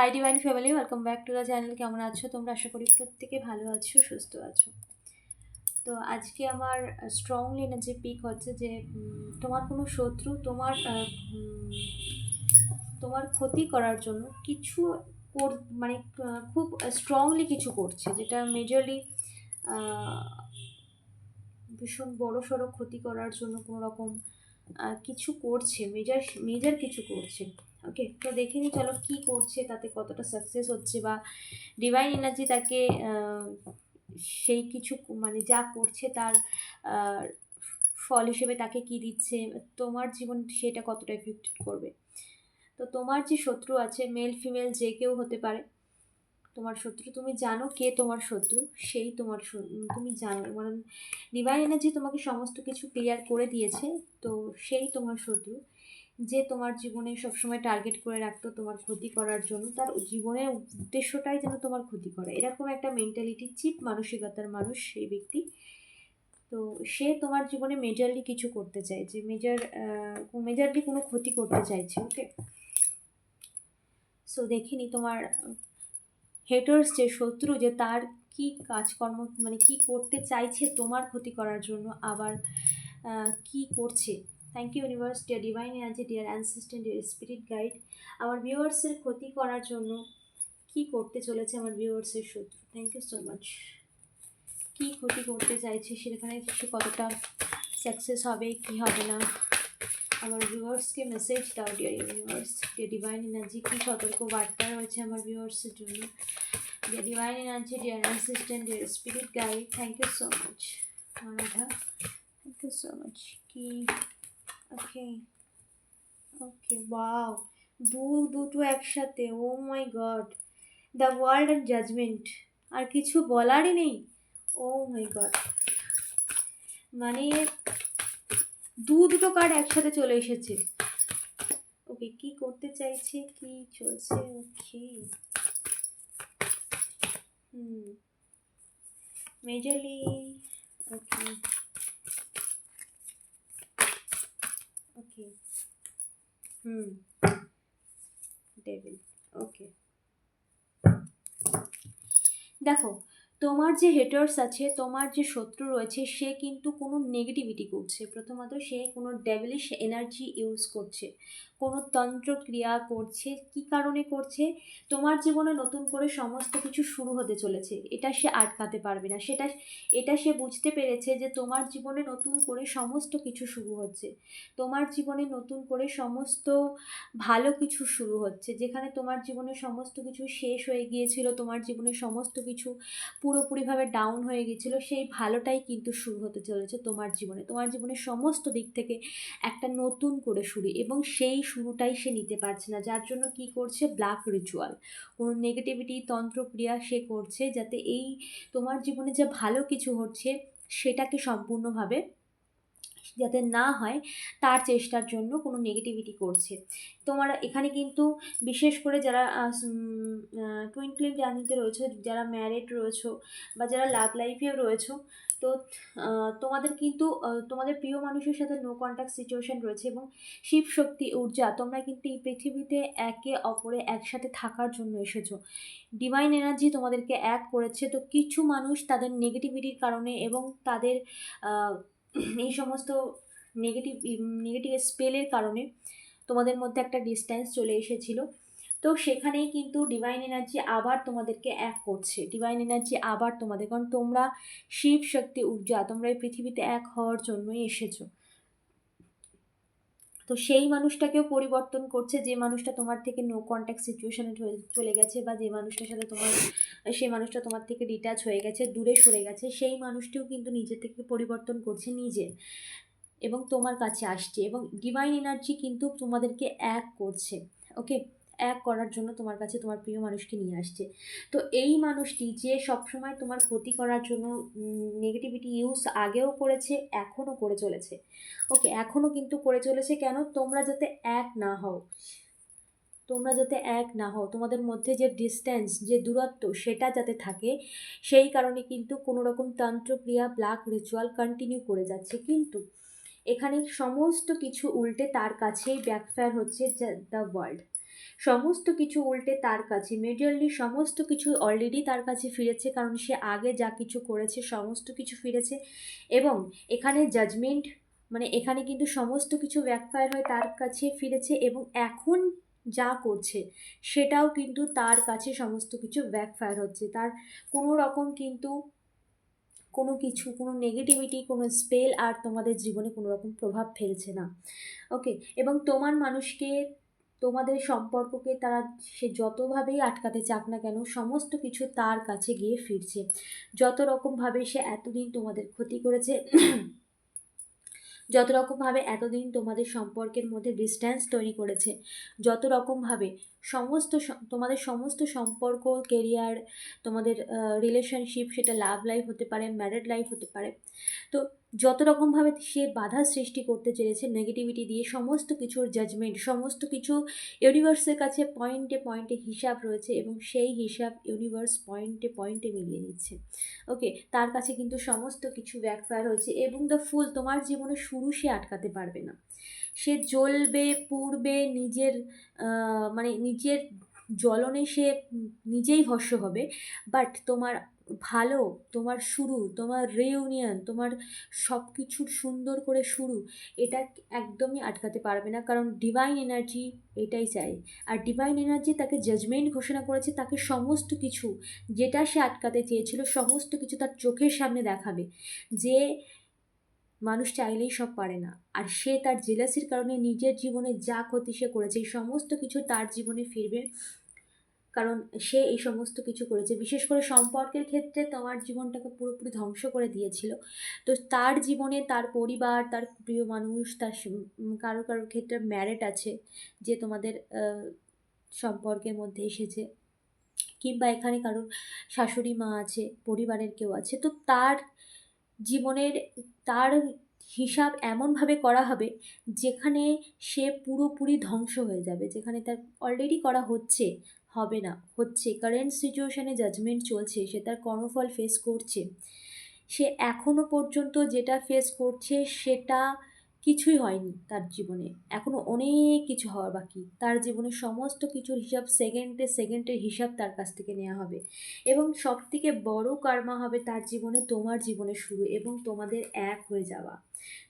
Hi divine family welcome back to the channel কেমন আছো? তোমরা আশা করি প্রত্যেকে ভালো আছো, সুস্থ আছো। তো আজকে আমার স্ট্রংলি এনার্জি পিক হচ্ছে যে তোমার কোনো শত্রু তোমার তোমার ক্ষতি করার জন্য কিছু মানে খুব স্ট্রংলি কিছু করছে, যেটা মেজরলি ভীষণ বড় সড়ো ক্ষতি করার জন্য কোনো রকম কিছু করছে মেজার মেজার কিছু করছে। ওকে তো দেখে নিই চলো কী করছে, তাতে কতটা সাকসেস হচ্ছে বা ডিভাইন এনার্জি তাকে সেই কিছু মানে যা করছে তার ফল হিসেবে তাকে কি দিচ্ছে, তোমার জীবন সেটা কতটা এফেক্টেড করবে? তো তোমার যে শত্রু আছে মেল ফিমেল যে কেউ হতে পারে, তোমার শত্রু, তুমি জানো কে তোমার শত্রু, সেই তোমার তুমি জানো। মানে ডিভাইন এনার্জি তোমাকে সমস্ত কিছু ক্লিয়ার করে দিয়েছে, তো সেই তোমার শত্রু। যে তোমার জীবনে সবসময় টার্গেট করে রাখতো তোমার ক্ষতি করার জন্য, তার জীবনের উদ্দেশ্যটাই যেন তোমার ক্ষতি করে। এরকম একটা মেন্টালিটি চিপ মানসিকতার মানুষ সেই ব্যক্তি। তো সে তোমার জীবনে মেজারলি কিছু করতে চাইছে মেজার মেজারলি কোনো ক্ষতি করতে চাইছে ওকে সো দেখিনি তোমার হেটার্স যে শত্রু, যে তার কি কাজকর্ম মানে কি করতে চাইছে তোমার ক্ষতি করার জন্য, আবার কি করছে? Thank you universe dear divine energy dear assistant dear spirit guide আমার ভিউয়ার্সের ক্ষতি করার জন্য কি করতে চলেছে আমার ভিউয়ার্সের শত্রু? থ্যাংক ইউ সো মাচ কি ক্ষতি করতে চাইছে সেখানে সে কতটা সাকসেস হবে, কি হবে না? আমার ভিউয়ার্সকে মেসেজ দাও dear universe dear divine energy কী সতর্ক বার্তা রয়েছে আমার ভিউয়ার্সের জন্য? Dear divine energy dear assistant dear spirit guide thank you so much Radha thank you so much কি ওকে ওকে ওয়াও দু দুটো একসাথে ও my god the world and judgement আর কিছু বলারই নেই ও মাই গড মানে দু দুটো কার্ড একসাথে চলে এসেছে, ওকে, কি করতে চাইছে, কি চলছে, ওকে, হুম মেজরলি ওকে ওকে হুম ডেভিল ওকে দেখো, তোমার যে হেটার্স আছে, তোমার যে শত্রু রয়েছে, সে কিন্তু কোনো নেগেটিভিটি করছে। প্রথমত সে কোনো ডেভিলিশ এনার্জি ইউজ করছে। কোনো তন্ত্রক্রিয়া করছে, কি কারণে করছে? তোমার জীবনে নতুন করে সমস্ত কিছু শুরু হতে চলেছে। এটা সে আটকাতে পারবে না। সেটা, এটা সে বুঝতে পেরেছে যে তোমার জীবনে নতুন করে সমস্ত কিছু শুরু হচ্ছে। তোমার জীবনে নতুন করে সমস্ত ভালো কিছু শুরু হচ্ছে। যেখানে তোমার জীবনে সমস্ত কিছু শেষ হয়ে গিয়েছিল, তোমার জীবনে সমস্ত কিছু পুরোপুরিভাবে ডাউন হয়ে গিয়েছিল, সেই ভালোটাই কিন্তু শুরু হতে চলেছে তোমার জীবনে। তোমার জীবনের সমস্ত দিক থেকে একটা নতুন করে শুরু। এবং সেই শুরুটাই সে নিতে পারছে না। যার জন্য কি করছে? ব্ল্যাক রিচুয়াল কোনো নেগেটিভিটি তন্ত্রক্রিয়া সে করছে যাতে এই তোমার জীবনে যা ভালো কিছু হচ্ছে, সেটাকে সম্পূর্ণভাবে যাতে না হয় তার চেষ্টার জন্য কোনো নেগেটিভিটি করছে। তোমার এখানে কিন্তু বিশেষ করে যারা টুইন ফ্লেম জার্নিতে রয়েছে, যারা ম্যারিড রয়েছো বা যারা লাভ লাইফেও রয়েছো, তো তোমাদের কিন্তু তোমাদের প্রিয় মানুষের সাথে নো কন্ট্যাক্ট সিচুয়েশন রয়েছে এবং শিব শক্তি, ঊর্জা, তোমরা কিন্তু এই পৃথিবীতে একে অপরে একসাথে থাকার জন্য এসেছ। ডিভাইন এনার্জি তোমাদেরকে এক করেছে, তো কিছু মানুষ তাদের নেগেটিভিটির কারণে এবং তাদের এই সমস্ত নেগেটিভ নেগেটিভ স্পেলের কারণে তোমাদের মধ্যে একটা ডিস্ট্যান্স চলে এসেছিল। তো সেখানেই কিন্তু ডিভাইন এনার্জি আবার তোমাদেরকে এক করছে। ডিভাইন এনার্জি আবার তোমাদের, কারণ তোমরা শিব শক্তি ঊর্জা, তোমরা এই পৃথিবীতে এক হওয়ার জন্যই এসেছ। তো সেই মানুষটাকেও পরিবর্তন করছে, যে মানুষটা তোমার থেকে নো কন্ট্যাক্ট সিচুয়েশনে চলে গেছে বা যে মানুষটার সাথে তোমার, সেই মানুষটা তোমার থেকে ডিটাচ হয়ে গেছে, দূরে সরে গেছে, সেই মানুষটিও কিন্তু নিজে থেকে পরিবর্তন করছে নিজে এবং তোমার কাছে আসছে এবং ডিভাইন এনার্জি কিন্তু তোমাদেরকে এক করছে ওকে এক করার জন্য তোমার কাছে তোমার প্রিয় মানুষকে নিয়ে আসছে। তো এই মানুষটি যে সবসময় তোমার ক্ষতি করার জন্য নেগেটিভিটি ইউজ আগেও করেছে, এখনও করে চলেছে। ওকে এখনও কিন্তু করে চলেছে কেন? তোমরা যাতে এক না হও। তোমরা যাতে এক না হও। তোমাদের মধ্যে যে ডিস্ট্যান্স যে দূরত্ব সেটা যাতে থাকে, সেই কারণে কিন্তু কোনো রকম তন্ত্রক্রিয়া ব্ল্যাক রিচুয়াল কন্টিনিউ করে যাচ্ছে। কিন্তু এখানে সমস্ত কিছু উল্টে তার কাছেই ব্যাকফায়ার হচ্ছে দ্য ওয়ার্ল্ড সমস্ত কিছু উল্টে তার কাছে মেজরলি সমস্ত কিছু অলরেডি তার কাছে ফিরেছে, কারণ সে আগে যা কিছু করেছে, সমস্ত কিছু ফিরেছে এবং এখানে জাজমেন্ট মানে এখানে কিন্তু সমস্ত কিছু ব্যাকফায়ার হয়ে তার কাছে ফিরেছে এবং এখন যা করছে, সেটাও কিন্তু তার কাছে সমস্ত কিছু ব্যাকফায়ার হচ্ছে। তার কোনো রকম কিন্তু কোনো কিছু, কোনো নেগেটিভিটি কোনো স্পেল আর তোমাদের জীবনে কোনো রকম প্রভাব ফেলছে না। ওকে এবং তোমার মানুষকে তোমাদের সম্পর্ককে তারা সে যতভাবেই আটকাতে চাক না কেন, সমস্ত কিছু তার কাছে গিয়ে ফিরছে। যত রকমভাবে সে এতদিন তোমাদের ক্ষতি করেছে, যত রকমভাবে এতদিন তোমাদের সম্পর্কের মধ্যে ডিস্ট্যান্স তৈরি করেছে, যত রকমভাবে সমস্ত তোমাদের সমস্ত সম্পর্ক কেরিয়ার তোমাদের রিলেশনশিপ সেটা লাভ লাইফ হতে পারে ম্যারেড লাইফ হতে পারে। তো যত রকমভাবে সে বাধা সৃষ্টি করতে চেয়েছে নেগেটিভিটি দিয়ে সমস্ত কিছুর জাজমেন্ট সমস্ত কিছু ইউনিভার্সের কাছে পয়েন্টে পয়েন্টে হিসাব রয়েছে এবং সেই হিসাব ইউনিভার্স পয়েন্টে পয়েন্টে মিলিয়ে দিচ্ছে ওকে তার কাছে কিন্তু সমস্ত কিছু ব্যাকফায়ার হয়েছে এবং দ্য ফুল তোমার জীবনে শুরু সে আটকাতে পারবে না। সে জ্বলবে, পুড়বে, নিজের মানে নিজের জ্বলনে সে নিজেই ভস্য হবে। বাট তোমার ভালো, তোমার শুরু, তোমার রিউনিয়ন তোমার সব কিছুর সুন্দর করে শুরু, এটা একদমই আটকাতে পারবে না। কারণ ডিভাইন এনার্জি এটাই চাই। আর ডিভাইন এনার্জি তাকে জাজমেন্ট ঘোষণা করেছে, তাকে সমস্ত কিছু যেটা সে আটকাতে চেয়েছিল, সমস্ত কিছু তার চোখের সামনে দেখাবে। যে মানুষ চাইলেই সব পারে না। আর সে তার জেলাসির কারণে নিজের জীবনে যা ক্ষতি সে করেছে, এই সমস্ত কিছু তার জীবনে ফিরবে। কারণ সে এই সমস্ত কিছু করেছে। বিশেষ করে সম্পর্কের ক্ষেত্রে তোমার জীবনটাকে পুরোপুরি ধ্বংস করে দিয়েছিল। তো তার জীবনে তার পরিবার, তার প্রিয় মানুষ, তার কারও কারোর ক্ষেত্রে ম্যারেট আছে যে তোমাদের সম্পর্কের মধ্যে এসেছে। কিংবা এখানে কারোর শাশুড়ি মা আছে, পরিবারের কেউ আছে। তো তার জীবনের তার হিসাব এমনভাবে করা হবে যেখানে সে পুরোপুরি ধ্বংস হয়ে যাবে, যেখানে তার অলরেডি করা হচ্ছে, হবে না, হচ্ছে। কারেন্ট সিচুয়েশানে জাজমেন্ট চলছে, সে তার কর্মফল ফেস করছে। সে এখনও পর্যন্ত যেটা ফেস করছে, সেটা কিছুই হয়নি তার জীবনে। এখনও অনেক কিছু হওয়া বাকি। তার জীবনে সমস্ত কিছুর হিসাব সেকেন্ডে সেকেন্ডের হিসাব তার কাছ থেকে নেওয়া হবে। এবং সব থেকে বড় কার্মা হবে তার জীবনে তোমার জীবনে শুরু এবং তোমাদের এক হয়ে যাওয়া।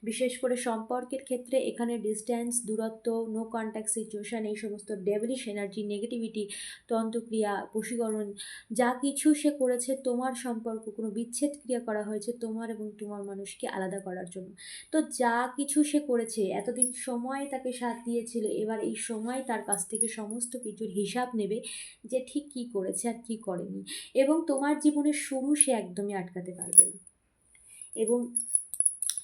বিশেষ করে সম্পর্কের ক্ষেত্রে এখানে ডিস্ট্যান্স দূরত্ব নো কন্ট্যাক্ট সিচুয়েশান এই সমস্ত ডেভলিশ এনার্জি নেগেটিভিটি তন্ত্রক্রিয়া, বশীকরণ, যা কিছু সে করেছে তোমার সম্পর্ক, কোনো বিচ্ছেদ ক্রিয়া করা হয়েছে তোমার এবং তোমার মানুষকে আলাদা করার জন্য। তো যা কিছু সে করেছে, এতদিন সময় তাকে সাথ দিয়েছিল, এবার এই সময় তার কাছ থেকে সমস্ত কিছুর হিসাব নেবে যে ঠিক কী করেছে আর কী করেনি এবং তোমার জীবনের শুরু সে একদমই আটকাতে পারবে না। এবং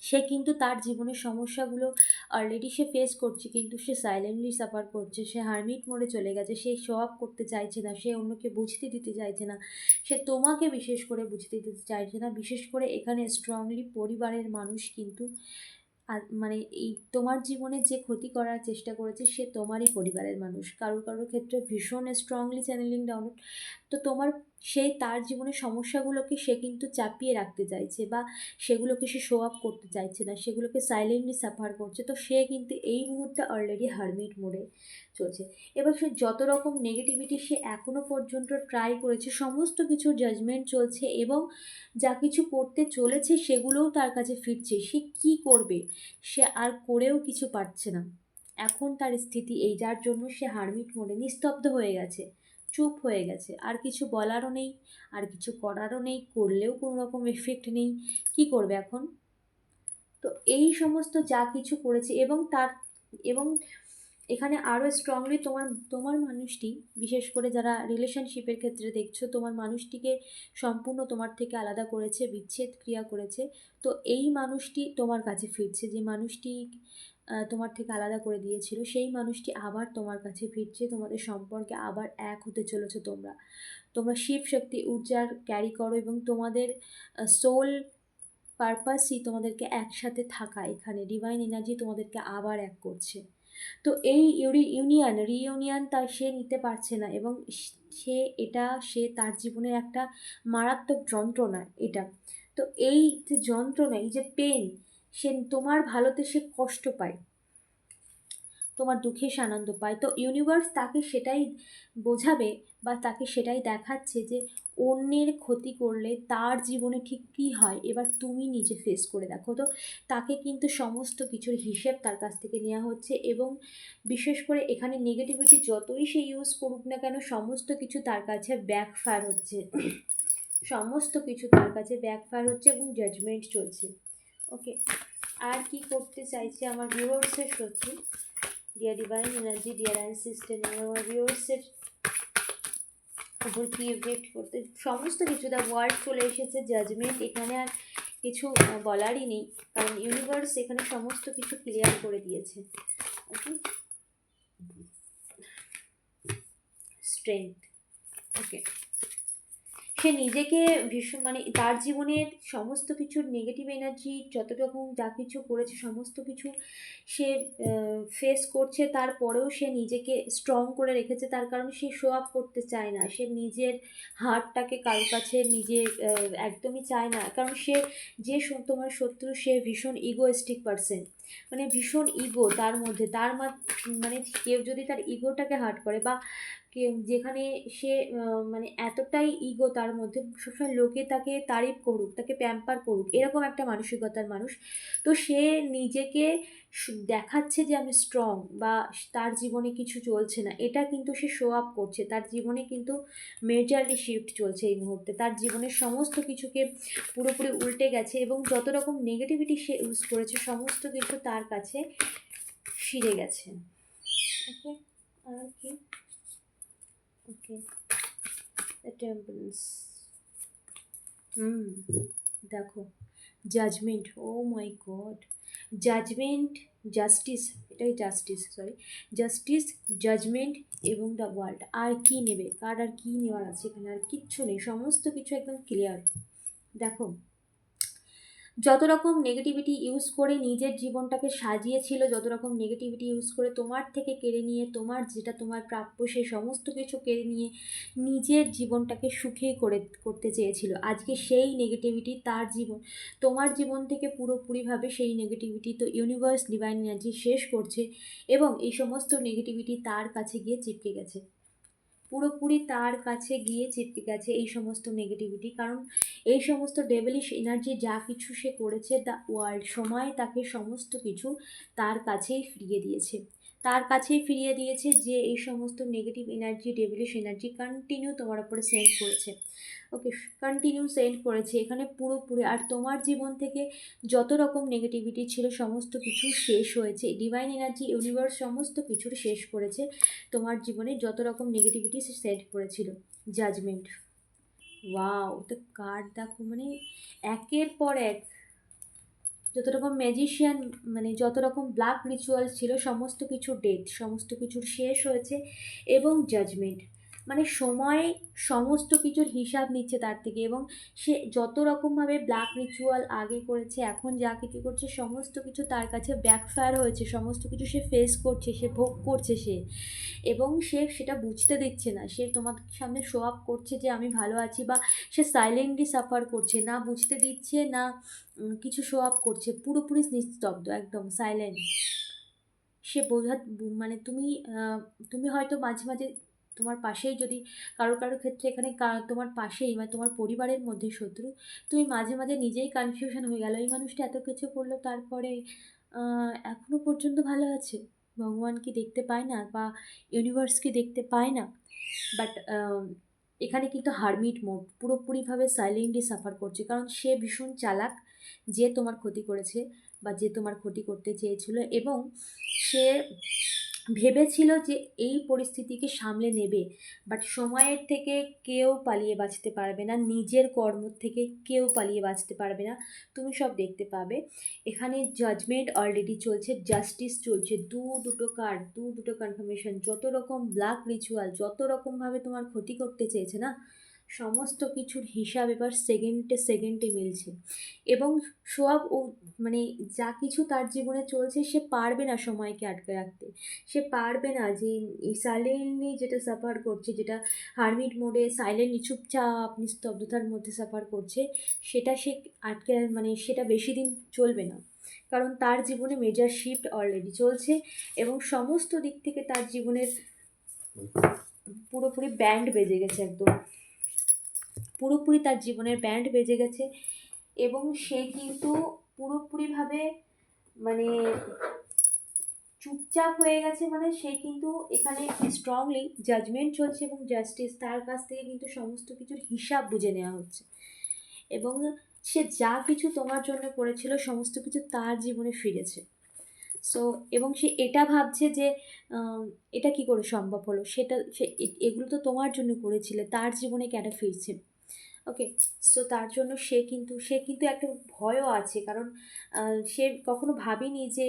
সে কিন্তু তার জীবনের সমস্যাগুলো অলরেডি সে ফেস করছে, কিন্তু সে সাইলেন্টলি সাফার করছে, সে হারমিট মোড়ে চলে গেছে, সে সব করতে চাইছে না, সে অন্যকে বুঝতে দিতে চাইছে না, সে তোমাকে বিশেষ করে বুঝতে দিতে চাইছে না, বিশেষ করে এখানে স্ট্রংলি পরিবারের মানুষ কিন্তু আর মানে এই তোমার জীবনে যে ক্ষতি করার চেষ্টা করেছে সে তোমারই পরিবারের মানুষ। কারোর কারোর ক্ষেত্রে ভীষণ স্ট্রংলি চ্যানেলিং ডাউনলোড তো তোমার সেই তার জীবনের সমস্যাগুলোকে সে কিন্তু চাপিয়ে রাখতে চাইছে বা সেগুলোকে সে শো আপ করতে চাইছে না, সেগুলোকে সাইলেন্টলি সাফার করছে। তো সে কিন্তু এই মুহূর্তে অলরেডি হারমিট মোড়ে চলছে। এবার সে যত রকম নেগেটিভিটি সে এখনও পর্যন্ত ট্রাই করেছে, সমস্ত কিছু জাজমেন্ট চলছে এবং যা কিছু করতে চলেছে সেগুলোও তার কাছে ফিরছে। সে কি করবে? সে আর করেও কিছু পারছে না। এখন তার স্থিতি এই, যার জন্য সে হারমিট মোড়ে নিস্তব্ধ হয়ে গেছে। চুপ হয়ে গেছে। আর কিছু বলারও নেই, আর কিছু করারও নেই, করলেও কোনো রকম এফেক্ট নেই। কি করবে এখন? তো এই সমস্ত যা কিছু করেছে এবং তার, এবং এখানে আরও স্ট্রংলি তোমার তোমার মানুষটি, বিশেষ করে যারা রিলেশনশিপের ক্ষেত্রে দেখছ, তোমার মানুষটিকে সম্পূর্ণ তোমার থেকে আলাদা করেছে, বিচ্ছেদ ক্রিয়া করেছে। তো এই মানুষটি তোমার কাছে ফিরছে যে মানুষটি তোমার থেকে আলাদা করে দিয়েছিল। সেই মানুষটি আবার তোমার কাছে ফিরছে। তোমাদের সম্পর্কে আবার এক হতে চলেছো তোমরা। তোমরা শিব শক্তি ঊর্জার ক্যারি করো এবং তোমাদের সোল পারপাসই তোমাদেরকে একসাথে থাকা, এখানে ডিভাইন এনার্জি তোমাদেরকে আবার এক করছে। তো এই ইউরি ইউনিয়ন রিইউনিয়ন তা সে নিতে পারছে না এবং সে এটা, সে তার জীবনের একটা মারাত্মক যন্ত্রণা এটা। তো এই যে যন্ত্রণা, এই যে পেন সে তোমার ভালোতে সে কষ্ট পায়, তোমার দুঃখে সে আনন্দ পায়। তো ইউনিভার্স তাকে সেটাই বোঝাবে বা তাকে সেটাই দেখাচ্ছে যে অন্যের ক্ষতি করলে তার জীবনে ঠিক কী হয়, এবার তুমি নিজে ফেস করে দেখো। তো তাকে কিন্তু সমস্ত কিছুর হিসেব তার কাছ থেকে নেওয়া হচ্ছে এবং বিশেষ করে এখানে নেগেটিভিটি যতই সে ইউজ করুক না কেন, সমস্ত কিছু তার কাছে ব্যাকফায়ার হচ্ছে। সমস্ত কিছু তার কাছে ব্যাকফায়ার হচ্ছে এবং জাজমেন্ট চলছে। ওকে আর কি করতে চাইছে আমার ভিউয়ার্সের সত্যি dear divine energy dear assistant আমার ভিউয়ার্সের উপর কী এফেক্ট করতে? সমস্ত কিছু দ্য ওয়ার্ড চলে এসেছে জাজমেন্ট এখানে আর কিছু বলারই নেই। কারণ ইউনিভার্স এখানে সমস্ত কিছু ক্লিয়ার করে দিয়েছে। ওকে স্ট্রেংথ ওকে সে নিজেকে ভীষণ মানে তার জীবনের সমস্ত কিছুর নেগেটিভ এনার্জি যত রকম যা কিছু করেছে, সমস্ত কিছু সে ফেস করছে, তারপরেও সে নিজেকে স্ট্রং করে রেখেছে। তার কারণ সে শো আপ করতে চায় না। সে নিজের হার্টটাকে কারও কাছে নিজে একদমই চায় না। কারণ সে যে তোমার শত্রু, সে ভীষণ ইগোয়েস্টিক পারসন মানে ভীষণ ইগো তার মধ্যে। তার মানে কেউ যদি তার ইগোটাকে হার্ট করে বা যেখানে সে মানে এতটাই ইগো তার মধ্যে, সবসময় লোকে তাকে তারিফ করুক, তাকে প্যাম্পার করুক, এরকম একটা মানসিকতার মানুষ। তো সে নিজেকে দেখাচ্ছে যে আমি স্ট্রং বা তার জীবনে কিছু চলছে না, এটা কিন্তু সে শো আপ করছে। তার জীবনে কিন্তু মেজরলি শিফট চলছে এই মুহূর্তে। তার জীবনের সমস্ত কিছুকে পুরোপুরি উল্টে গেছে এবং যত রকম নেগেটিভিটি সে ইউজ করেছে, সমস্ত কিছু তার কাছে ফিরে গেছে। ওকে আর কি? ওকে দ্য টেম্পলস হুম, দেখো। Judgement oh my god judgement justice এটাই জাস্টিস সরি জাস্টিস জাজমেন্ট এবং দ্য ওয়ার্ল্ড আর কী নেবে, কার আর কী নেওয়ার আছে এখানে, আর কিচ্ছু নেই, সমস্ত কিছু একদম ক্লিয়ার দেখো যত রকম নেগেটিভিটি ইউজ করে নিজের জীবনটাকে সাজিয়েছিল, যত রকম নেগেটিভিটি ইউজ করে তোমার থেকে কেড়ে নিয়ে, তোমার যেটা তোমার প্রাপ্য সেই সমস্ত কিছু কেড়ে নিয়ে নিজের জীবনটাকে সুখী করে, করতে চেয়েছিল। আজকে সেই নেগেটিভিটি তার জীবন, তোমার জীবন থেকে পুরোপুরিভাবে সেই নেগেটিভিটি তো ইউনিভার্স ডিভাইন এনার্জি শেষ করছে এবং এই সমস্ত নেগেটিভিটি তার কাছে গিয়ে চিপকে গেছে। পুরোপুরি তার কাছে গিয়ে চিপকে গেছে এই সমস্ত নেগেটিভিটি কারণ এই সমস্ত ডেভেলিশ এনার্জি যা কিছু সে করেছে দ্য ওয়ার্ল্ড সময় তাকে সমস্ত কিছু তার কাছেই ফিরিয়ে দিয়েছে। তার কাছেই ফিরিয়ে দিয়েছে যে এই সমস্ত negative energy devilish energy continue তোমার উপরে সেন্ড করেছে। ওকে কন্টিনিউ সেন্ড করেছে এখানে পুরোপুরি। আর তোমার জীবন থেকে যত রকম নেগেটিভিটি ছিল, সমস্ত কিছু শেষ হয়েছে। ডিভাইন এনার্জি ইউনিভার্স সমস্ত কিছুর শেষ করেছে। তোমার জীবনে যত রকম নেগেটিভিটি সে সেট করেছিল। জাজমেন্ট ওয়াও তো কার্ড দেখো মানে একের পর এক। যত রকম ম্যাজিশিয়ান মানে যত রকম ব্ল্যাক রিচুয়াল ছিল, সমস্ত কিছু ডেথ সমস্ত কিছুর শেষ হয়েছে এবং জাজমেন্ট মানে সময় সমস্ত কিছুর হিসাব নিচ্ছে তার থেকে এবং সে যত রকমভাবে ব্ল্যাক রিচুয়াল আগে করেছে, এখন যা কিছু করছে, সমস্ত কিছু তার কাছে ব্যাকফায়ার হয়েছে, সমস্ত কিছু সে ফেস করছে, সে ভোগ করছে সে এবং সে সেটা বুঝতে দিচ্ছে না। সে তোমার সামনে শো আপ করছে যে আমি ভালো আছি বা সে সাইলেন্টলি সাফার করছে, না বুঝতে দিচ্ছে, না কিছু শো আপ করছে, পুরোপুরি নিস্তব্ধ একদম সাইলেন্ট সে বোঝা মানে তুমি তুমি হয়তো মাঝে মাঝে তোমার পাশেই যদি কারও কারও ক্ষেত্রে এখানে তোমার পাশেই মানে তোমার পরিবারের মধ্যে শত্রু, তুমি মাঝে মাঝে নিজেই কনফিউশন হয়ে গেল। এই মানুষটা এত কিছু করল, তারপরে এখনও পর্যন্ত ভালো আছে? ভগবান কি দেখতে পায় না বা ইউনিভার্স কি দেখতে পায় না? বাট এখানে কিন্তু হারমিট মোড পুরোপুরিভাবে সাইলেন্টলি সাফার করছে। কারণ সে ভীষণ চালাক, যে তোমার ক্ষতি করেছে বা যে তোমার ক্ষতি করতে চেয়েছিল এবং সে ভেবেছিল যে এই পরিস্থিতিকে সামলে নেবে বাট সময়ের থেকে কেউ পালিয়ে বাঁচতে পারবে না, নিজের কর্ম থেকে কেউ পালিয়ে বাঁচতে পারবে না। তুমি সব দেখতে পাবে। এখানে জাজমেন্ট অলরেডি চলছে জাস্টিস চলছে, দু দুটো কার্ড দু দুটো কনফার্মেশন যত রকম ব্ল্যাক রিচুয়াল যত রকমভাবে তোমার ক্ষতি করতে চেয়েছে না সমস্ত কিছুর হিসাব এবার সেকেন্ডে সেকেন্ডে মিলছে। এবং সব ও মানে যা কিছু তার জীবনে চলছে, সে পারবে না সময়কে আটকে রাখতে। সে পারবে না যে সাইলেন্টলি যেটা সাফার করছে, যেটা হারমিট মোডে সাইলেন্টলি চুপচাপ, নিস্তব্ধতার মধ্যে সাফার করছে, সেটা সে আটকে মানে সেটা বেশি দিন চলবে না। কারণ তার জীবনে মেজর শিফট অলরেডি চলছে এবং সমস্ত দিক থেকে তার জীবনের পুরোপুরি ব্যান্ড বেজে গেছে একদম। পুরোপুরি তার জীবনের ব্যান্ড বেজে গেছে এবং সে কিন্তু পুরোপুরিভাবে মানে চুপচাপ হয়ে গেছে। মানে সে কিন্তু এখানে স্ট্রংলি জাজমেন্ট চলছে এবং জাস্টিস তার কাছ থেকে কিন্তু সমস্ত কিছুর হিসাব বুঝে নেওয়া হচ্ছে। এবং সে যা কিছু তোমার জন্য করেছিল, সমস্ত কিছু তার জীবনে ফিরেছে। সো এবং সে এটা ভাবছে যে এটা কি করে সম্ভব হলো? সেটা সে এগুলো তো তোমার জন্য করেছিলে, তার জীবনে কেন ফিরছে? ওকে সো তার জন্য সে কিন্তু সে কিন্তু একটা ভয়ও আছে। কারণ সে কখনো ভাবেনি যে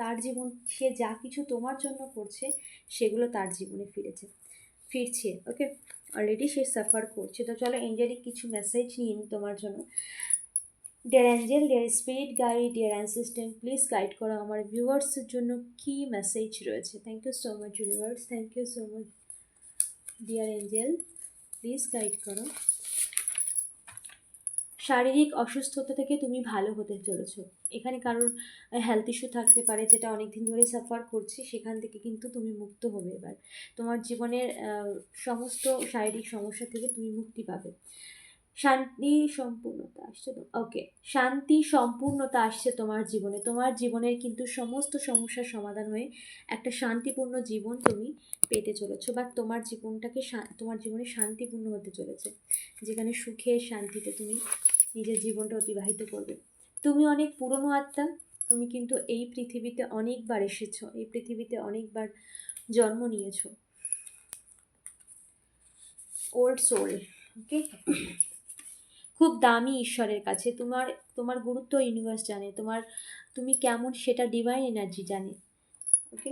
তার জীবন, সে যা কিছু তোমার জন্য করছে, সেগুলো তার জীবনে ফিরেছে, ফিরছে। ওকে অলরেডি সে সাফার করছে। তো চলো এঞ্জেলিক কিছু মেসেজ নিয়ে নিই তোমার জন্য। Dear angel dear spirit guide dear assistant please guide করো আমার ভিউয়ার্সের জন্য কি মেসেজ রয়েছে। Thank you so much universe thank you so much dear angel please guide করো। শারীরিক অসুস্থতা থেকে তুমি ভালো হতে চলেছো। এখানে কারোর হেলথ ইস্যু থাকতে পারে যেটা অনেক দিন ধরে সাফার করছি, সেখান থেকে কিন্তু তুমি মুক্ত হবে এবার। তোমার জীবনের সমস্ত শারীরিক সমস্যা থেকে তুমি মুক্তি পাবে। শান্তি সম্পূর্ণতা আসছে ওকে শান্তি সম্পূর্ণতা আসছে তোমার জীবনে। তোমার জীবনের কিন্তু সমস্ত সমস্যার সমাধান হয়ে একটা শান্তিপূর্ণ জীবন তুমি পেতে চলেছো। বা তোমার জীবনটাকে তোমার জীবনে শান্তিপূর্ণ হতে চলেছে। যেখানে সুখে, শান্তিতে তুমি নিজের জীবনটা অতিবাহিত করবে। তুমি অনেক পুরনো আত্মা, তুমি কিন্তু এই পৃথিবীতে অনেকবার এসেছ, এই পৃথিবীতে অনেকবার জন্ম নিয়েছো। ওল্ড সোল ওকে খুব দামি ঈশ্বরের কাছে। তোমার তোমার গুরুত্ব ইউনিভার্স জানে। তোমার, তুমি কেমন সেটা ডিভাইন এনার্জি জানে। ওকে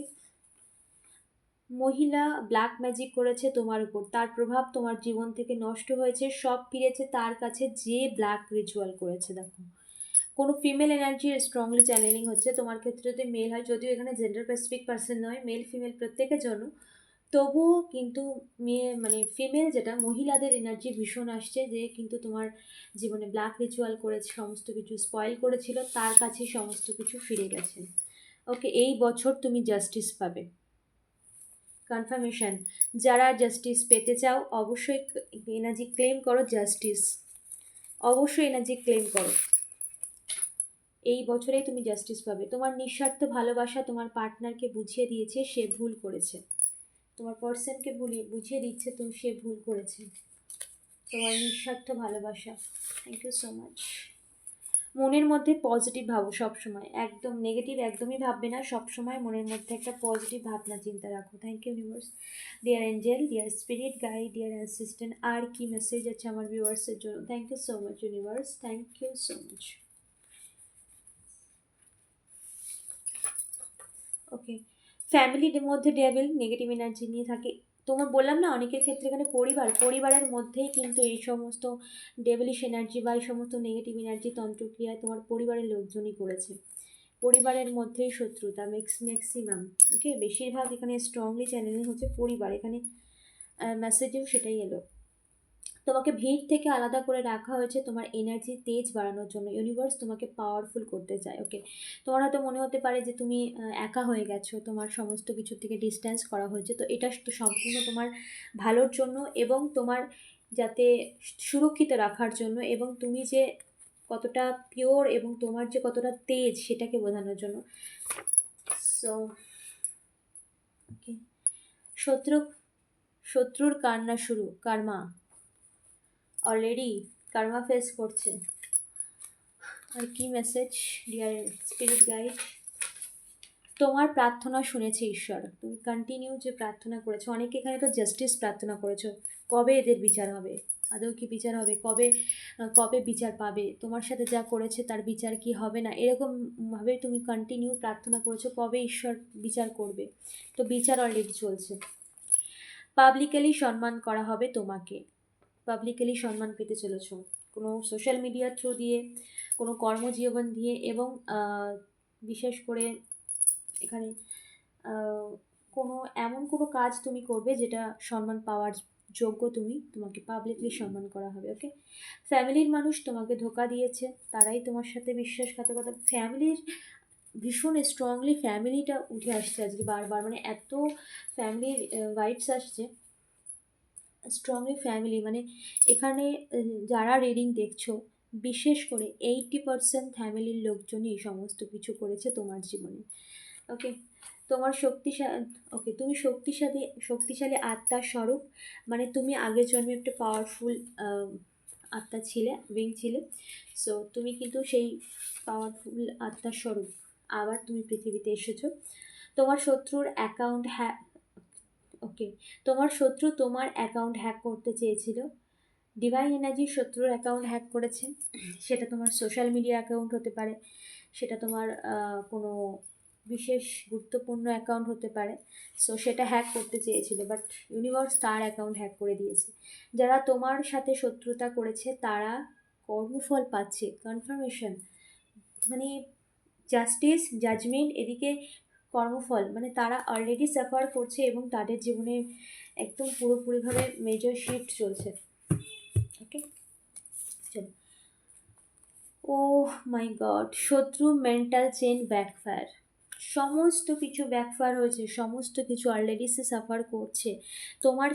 মহিলা ব্ল্যাক ম্যাজিক করেছে তোমার উপর। তার প্রভাব তোমার জীবন থেকে নষ্ট হয়েছে। সব ফিরেছে তার কাছে যে ব্ল্যাক রিচুয়াল করেছে, দেখো। কোনো ফিমেল এনার্জি স্ট্রংলি চ্যানেলিং হচ্ছে। তোমার ক্ষেত্রে যদি মেল হয়, যদিও এখানে জেন্ডার স্পেসিফিক পার্সন নয় মেল ফিমেল প্রত্যেকের জন্য তবুও কিন্তু মেয়ে মানে ফিমেল যেটা, মহিলাদের এনার্জি ভীষণ আসছে যে কিন্তু তোমার জীবনে ব্ল্যাক রিচুয়াল করেছে, সমস্ত কিছু স্পয়েল করেছিল, তার কাছে সমস্ত কিছু ফিরে গেছে। ওকে এই বছর তুমি জাস্টিস পাবে। কনফার্মেশন যারা জাস্টিস পেতে চাও, অবশ্যই এনার্জি ক্লেম করো জাস্টিস অবশ্যই এনার্জি ক্লেম করো। এই বছরেই তুমি জাস্টিস পাবে। তোমার নিঃস্বার্থ ভালোবাসা তোমার পার্টনারকে বুঝিয়ে দিয়েছে, সে ভুল করেছে। তোমার পার্সনকে ভুলিয়ে বুঝিয়ে দিচ্ছে তুমি সে ভুল করেছে। তোমার নিঃস্বার্থ ভালোবাসা। থ্যাংক ইউ সো মাচ মনের মধ্যে পজিটিভ ভাবো সবসময়। একদম নেগেটিভ একদমই ভাববে না, সবসময় মনের মধ্যে একটা পজিটিভ ভাবনা, চিন্তা রাখো। Thank you universe dear angel dear spirit guide dear assistant আর কি মেসেজ আছে আমার ভিউয়ার্সের জন্য? Thank you so much universe thank you so much okay ফ্যামিলির মধ্যে ডেভিল নেগেটিভ এনার্জি নিয়ে থাকে। তোমার বললাম না, অনেকের ক্ষেত্রে এখানে পরিবার, পরিবারের মধ্যেই কিন্তু এই সমস্ত ডেভিলিশ এনার্জি বা এই সমস্ত নেগেটিভ এনার্জি তন্ত্রক্রিয়ায় তোমার পরিবারের লোকজনই করেছে পরিবারের মধ্যেই শত্রুতা ম্যাক্স ম্যাক্সিমাম ওকে বেশিরভাগ এখানে স্ট্রংলি চ্যানেলিং হচ্ছে পরিবার। এখানে মেসেজেও সেটাই এলো। তোমাকে ভিড় থেকে আলাদা করে রাখা হয়েছে তোমার এনার্জি তেজ বাড়ানোর জন্য। ইউনিভার্স তোমাকে পাওয়ারফুল করতে চায় ওকে তোমার হয়তো মনে হতে পারে যে তুমি একা হয়ে গেছো, তোমার সমস্ত কিছু থেকে ডিস্ট্যান্স করা হয়েছে। তো এটা তো সম্পূর্ণ তোমার ভালোর জন্য এবং তোমার যাতে সুরক্ষিত রাখার জন্য এবং তুমি যে কতটা পিওর এবং তোমার যে কতটা তেজ সেটাকে বোঝানোর জন্য। সো শত্রু, শত্রুর কান্না শুরু, কার্মা। অলরেডি কার্মা ফেস করছে। আর কি মেসেজ ডিয়ার স্পিরিট গাইড তোমার প্রার্থনা শুনেছে ঈশ্বর। তুমি কন্টিনিউ যে প্রার্থনা করেছ, অনেকে এখানে তো জাস্টিস প্রার্থনা করেছ। কবে এদের বিচার হবে? আদৌ কি বিচার হবে? কবে কবে বিচার পাবে? তোমার সাথে যা করেছে তার বিচার কি হবে না? এরকমভাবে তুমি কন্টিনিউ প্রার্থনা করেছ, কবে ঈশ্বর বিচার করবে? তো বিচার অলরেডি চলছে। পাবলিক্যালি সম্মান করা হবে তোমাকে। পাবলিক্যালি সম্মান পেতে চলেছ। কোনো সোশ্যাল মিডিয়ার থ্রু দিয়ে, কোনো কর্মজীবন দিয়ে এবং বিশেষ করে এখানে কোনো, এমন কোনো কাজ তুমি করবে যেটা সম্মান পাওয়ার যোগ্য তুমি, তোমাকে পাবলিকলি সম্মান করা হবে ওকে ফ্যামিলির মানুষ তোমাকে ধোকা দিয়েছে, তারাই তোমার সাথে বিশ্বাসঘাতকতা ফ্যামিলির ভীষণ স্ট্রংলি ফ্যামিলিটা উঠে আসছে আজকে বারবার মানে এত ফ্যামিলির ভাইবস আসছে স্ট্রংলি ফ্যামিলি মানে এখানে যারা রিডিং দেখছ, বিশেষ করে এইটি পার্সেন্ট ফ্যামিলির লোকজনই এই সমস্ত কিছু করেছে তোমার জীবনে। ওকে তোমার শক্তিশালী ওকে তুমি শক্তিশালী শক্তিশালী আত্মার স্বরূপ মানে তুমি আগের জন্মে একটা পাওয়ারফুল আত্মা ছিলে উইং ছিলে সো তুমি কিন্তু সেই পাওয়ারফুল আত্মার স্বরূপ। আবার তুমি পৃথিবীতে এসেছ। তোমার শত্রুর অ্যাকাউন্ট হ্যাক ওকে, তোমার শত্রু তোমার অ্যাকাউন্ট হ্যাক করতে চেয়েছিল। ডিভাইন এনার্জি শত্রুর অ্যাকাউন্ট হ্যাক করেছে। সেটা তোমার সোশ্যাল মিডিয়া অ্যাকাউন্ট হতে পারে। সেটা তোমার কোনো বিশেষ গুরুত্বপূর্ণ অ্যাকাউন্ট হতে পারে। সো সেটা হ্যাক করতে চেয়েছিল বাট ইউনিভার্স তার অ্যাকাউন্ট হ্যাক করে দিয়েছে। যারা তোমার সাথে শত্রুতা করেছে, তারা কর্মফল পাচ্ছে। কনফার্মেশন মানে জাস্টিস জাজমেন্ট এদিকে কর্মফল। মানে তারা অলরেডি সাফার করছে এবং তাদের জীবনে একদম পুরোপুরিভাবে মেজর শিফট চলছে। ওকে ও মাই গড শত্রু মেন্টাল চেন ব্যাকফায়ার সমস্ত কিছু ব্যাকফায়ার হয়েছে সমস্ত কিছু অলরেডি সে সাফার করছে। তোমার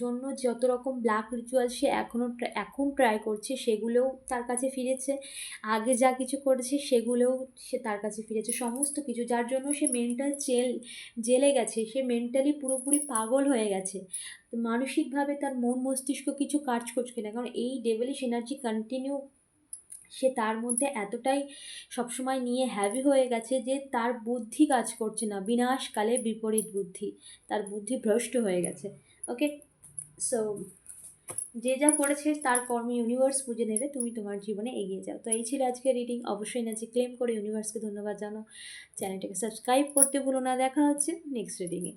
জন্য যত রকম ব্ল্যাক রিচুয়াল সে এখনও এখন ট্রাই করছে, সেগুলোও তার কাছে ফিরেছে। আগে যা কিছু করেছে, সেগুলোও সে তার কাছে ফিরেছে। সমস্ত কিছু, যার জন্য সে মেন্টাল জেল জেলে গেছে, সে মেন্টালি পুরোপুরি পাগল হয়ে গেছে। মানসিকভাবে তার মন মস্তিষ্ক কিছু কাজ করছে না, কারণ এই ডেভেলিশ এনার্জি কন্টিনিউ সে তার মধ্যে এতটাই সবসময় নিয়ে হ্যাভি হয়ে গেছে যে তার বুদ্ধি কাজ করছে না। বিনাশকালে বিপরীত বুদ্ধি। তার বুদ্ধি ভ্রষ্ট হয়ে গেছে। ওকে সো যে যা করেছে তার কর্ম ইউনিভার্স বুঝে নেবে, তুমি তোমার জীবনে এগিয়ে যাও। তো এই ছিল আজকে রিডিং অবশ্যই না যে ক্লেম করে ইউনিভার্সকে ধন্যবাদ জানো চ্যানেলটাকে সাবস্ক্রাইব করতে ভুলো না। দেখা হচ্ছে নেক্সট রিডিংয়ে